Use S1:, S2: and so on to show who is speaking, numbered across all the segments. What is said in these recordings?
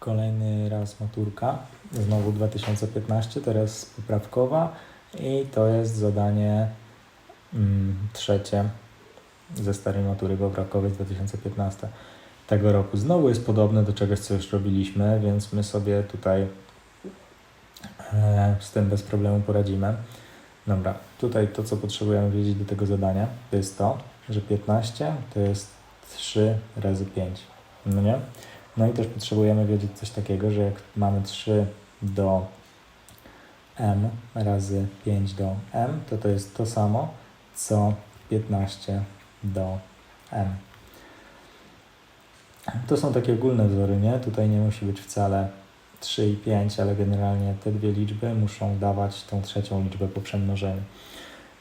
S1: Kolejny raz maturka, znowu 2015, teraz poprawkowa i to jest zadanie mm, trzecie ze starej matury poprawkowej z 2015 tego roku. Znowu jest podobne do czegoś, co już robiliśmy, więc my sobie tutaj e, z tym bez problemu poradzimy. Dobra, tutaj to, co potrzebujemy wiedzieć do tego zadania, to jest to, że 15 to jest 3 razy 5. No nie? No i też potrzebujemy wiedzieć coś takiego, że jak mamy 3 do m razy 5 do m, to to jest to samo, co 15 do m. To są takie ogólne wzory, nie? Tutaj nie musi być wcale 3 i 5, ale generalnie te dwie liczby muszą dawać tą trzecią liczbę po przemnożeniu.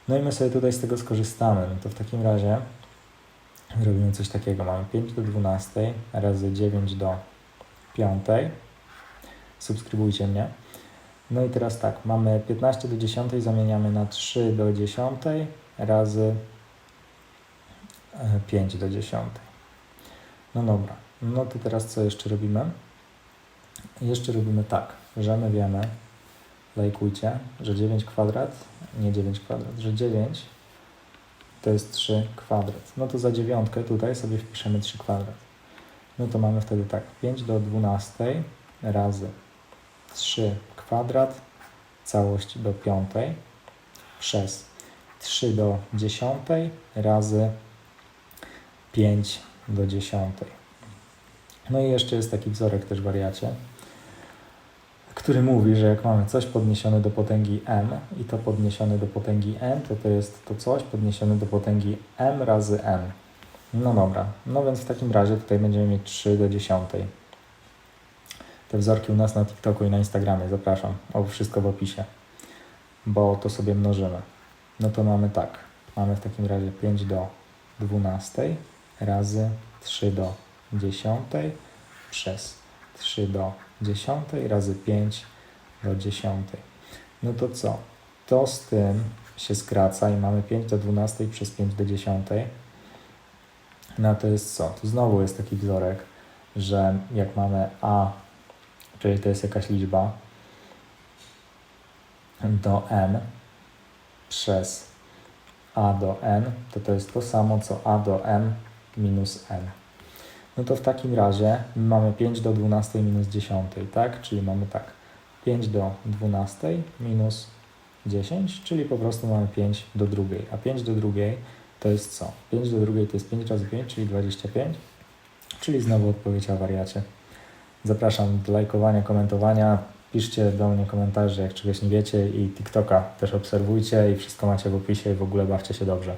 S1: No i my sobie tutaj z tego skorzystamy. No to w takim razie robimy coś takiego. Mamy 5 do 12 razy 9 do 5. Subskrybujcie mnie. No i teraz tak, mamy 15 do 10 zamieniamy na 3 do 10 razy e, 5 do 10. No dobra, no to teraz co jeszcze robimy? Jeszcze robimy tak, że my wiemy, lajkujcie, że 9 kwadrat, nie 9 kwadrat, że 9 to jest 3 kwadrat. No to za dziewiątkę tutaj sobie wpiszemy 3 kwadrat. No to mamy wtedy tak, 5 do 12 razy 3 kwadrat, całość do 5 przez 3 do 10 razy 5 do 10. No i jeszcze jest taki wzorek też wariacie, który mówi, że jak mamy coś podniesione do potęgi m i to podniesione do potęgi n, to to jest to coś podniesione do potęgi m razy n. No dobra, no więc w takim razie tutaj będziemy mieć 3 do 10. Te wzorki u nas na TikToku i na Instagramie, zapraszam, o wszystko w opisie, bo to sobie mnożymy. No to mamy tak, mamy w takim razie 5 do 12 razy 3 do 10 przez 3 do 10 razy 5 do 10. No to co? To z tym się skraca i mamy 5 do 12 przez 5 do 10. No to jest co? Tu znowu jest taki wzorek, że jak mamy a, czyli to jest jakaś liczba, do m przez a do n, to to jest to samo co a do m minus n. No to w takim razie mamy 5 do 12 minus 10, tak? Czyli mamy tak, 5 do 12 minus 10, czyli po prostu mamy 5 do drugiej. A 5 do drugiej to jest co? 5 do drugiej to jest 5 razy 5, czyli 25, czyli znowu odpowiedź o wariacie. Zapraszam do lajkowania, komentowania. Piszcie do mnie komentarze, jak czegoś nie wiecie i TikToka też obserwujcie i wszystko macie w opisie i w ogóle bawcie się dobrze.